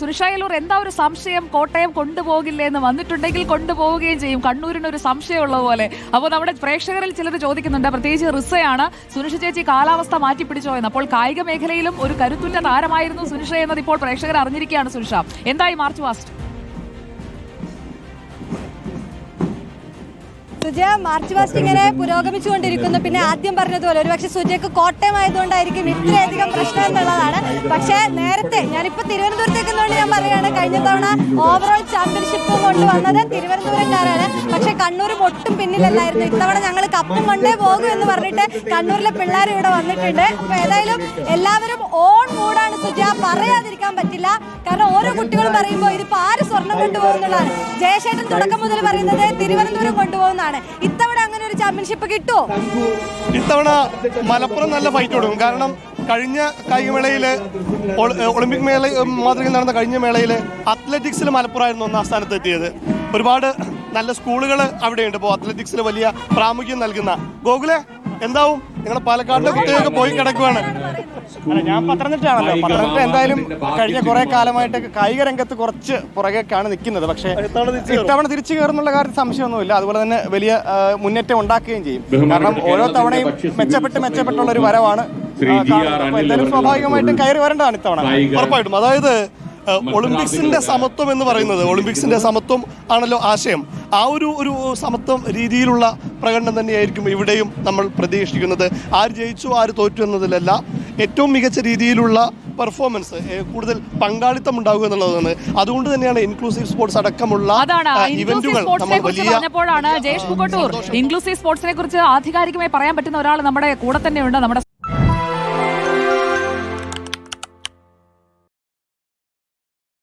സുനിഷായലൂർ എന്താ ഒരു സംശയം? കോട്ടയം കൊണ്ടുപോകില്ലേ എന്ന് വന്നിട്ടുണ്ടെങ്കിൽ കൊണ്ടുപോവുകയും ചെയ്യും. കണ്ണൂരിന് ഒരു സംശയമുള്ള പോലെ അപ്പോൾ നമ്മുടെ പ്രേക്ഷകരിൽ ചിലർ ചോദിക്കുന്നുണ്ട്. പ്രത്യേകിച്ച് റിസയാണ്. സുനിഷ ചേച്ചി കാലാവസ്ഥ മാറ്റിപ്പിടിച്ചോ എന്ന്. അപ്പോൾ കായിക മേഖലയിലും ഒരു കരുത്തുറ്റ താരമായിരുന്നു സുനിഷ എന്നത് ഇപ്പോൾ പ്രേക്ഷകർ അറിഞ്ഞിരിക്കുകയാണ് സുനിഷ. എന്തായി march past Sujaya march past ഇങ്ങനെ പുരോഗമിച്ചുകൊണ്ടിരിക്കുന്നു. പിന്നെ ആദ്യം പറഞ്ഞതുപോലെ ഒരുപക്ഷെ സുജയ്ക്ക് കോട്ടയം ആയതുകൊണ്ടായിരിക്കും ഇത്രയധികം പ്രശ്നം എന്നുള്ളതാണ്. പക്ഷേ നേരത്തെ ഞാനിപ്പോൾ തിരുവനന്തപുരത്തേക്ക് എന്നുകൊണ്ട് ഞാൻ പറയുകയാണ് കഴിഞ്ഞ തവണ ഓവറോൾ ചാമ്പ്യൻഷിപ്പ് കൊണ്ടുവന്നത് തിരുവനന്തപുരക്കാരാണ്. പക്ഷേ കണ്ണൂർ ഒട്ടും പിന്നിലല്ലായിരുന്നു. ഇത്തവണ ഞങ്ങൾ കപ്പും കൊണ്ടേ പോകും എന്ന് പറഞ്ഞിട്ട് കണ്ണൂരിലെ പിള്ളേർ ഇവിടെ വന്നിട്ടുണ്ട്. അപ്പോൾ ഏതായാലും എല്ലാവരും സുജ പറയാതിരിക്കാൻ പറ്റില്ല. കാരണം ഓരോ കുട്ടികളും പറയുമ്പോൾ ഇതിപ്പോ ആര് സ്വർണം കൊണ്ടുപോകുന്നതാണ് ജയശേഷൻ തുടക്കം മുതൽ പറയുന്നത് തിരുവനന്തപുരം കൊണ്ടുപോകുന്നതാണ്. ഇത്തവണ അങ്ങനെ ഒരു ചാമ്പ്യൻഷിപ്പ് കിട്ടുമോ ഇത്തവണ മലപ്പുറം നല്ല ഫൈറ്റ് കൊടുക്കും. കാരണം കഴിഞ്ഞ കായികമേളയിൽ ഒളി- ഒളിമ്പിക് മേള മാതൃകയിൽ നടന്ന കഴിഞ്ഞ മേളയിൽ അത്ലറ്റിക്സിൽ മലപ്പുറമായിരുന്നു ഒന്നാം സ്ഥാനത്ത് എത്തിയത് ഒരുപാട് നല്ല സ്കൂളുകൾ അവിടെയുണ്ട്. ഇപ്പോൾ അത്ലറ്റിക്സിൽ വലിയ പ്രാമുഖ്യം നൽകുന്ന. ഗോകുലെ എന്താവും? നിങ്ങൾ പാലക്കാടിന്റെ കുട്ടികൾക്ക് പോയി കിടക്കുവാണ്. അല്ല ഞാൻ പത്തനംതിട്ടയാണല്ലോ. പത്തനംതിട്ട എന്തായാലും കഴിഞ്ഞ കുറെ കാലമായിട്ട് കായിക രംഗത്ത് കുറച്ച് പുറകേക്കാണ് നിൽക്കുന്നത്. പക്ഷേ ഇത്തവണ തിരിച്ച് കയറുന്നുള്ള കാര്യത്തിൽ സംശയമൊന്നുമില്ല. അതുപോലെ തന്നെ വലിയ മുന്നേറ്റം ഉണ്ടാക്കുകയും ചെയ്യും. കാരണം ഓരോ തവണയും മെച്ചപ്പെട്ട് മെച്ചപ്പെട്ടുള്ള ഒരു വരവാണ്. എന്തായാലും സ്വാഭാവികമായിട്ടും കയറി വരേണ്ടതാണ് ഇത്തവണ. ഉറപ്പായിട്ടും. അതായത് ഒളിമ്പിക്സിന്റെ സമത്വം എന്ന് പറയുന്നത് ഒളിമ്പിക്സിന്റെ സമത്വം ആണല്ലോ ആശയം. ആ ഒരു ഒരു സമത്വം രീതിയിലുള്ള പ്രകടനം തന്നെയായിരിക്കും ഇവിടെയും നമ്മൾ പ്രതീക്ഷിക്കുന്നത്. ആര് ജയിച്ചു ആര് തോറ്റു എന്നതിലല്ല ഏറ്റവും മികച്ച രീതിയിലുള്ള പെർഫോമൻസ് കൂടുതൽ പങ്കാളിത്തം ഉണ്ടാകുക എന്നുള്ളതാണ്. അതുകൊണ്ട് തന്നെയാണ് ഇൻക്ലൂസീവ് സ്പോർട്സ് അടക്കമുള്ള ഇവന്റുകൾ നമ്മൾ വലിയ ഇൻക്ലൂസീവ് സ്പോർട്സിനെ കുറിച്ച് ആധികാരികമായി പറയാൻ പറ്റുന്ന ഒരാൾ നമ്മുടെ കൂടെ തന്നെയുണ്ട് നമ്മുടെ